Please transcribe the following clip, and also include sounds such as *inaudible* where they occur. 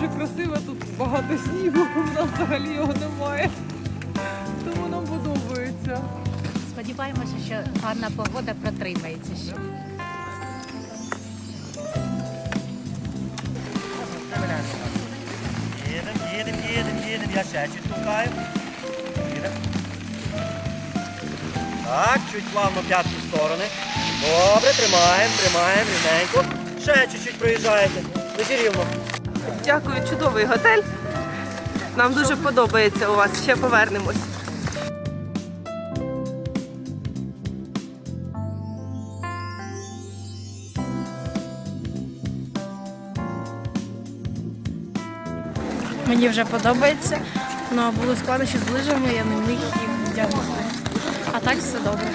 дуже красиво, тут багато снігу, *laughs* у нас взагалі його немає. Тому нам подобається. Сподіваємося, що гарна погода протримається ще. Я ще. Їдемо. Так, чуть плавно п'ятку в сторони. Добре, тримаємо, тримаємо, рівненько. Ще чуть-чуть проїжджаєте. Лежі рівно. Дякую, чудовий готель. Нам дуже подобається у вас. Ще повернемось. Мені вже подобається. Ну, були складнощі з лижами, я не них їх вдягнути. А так все добре.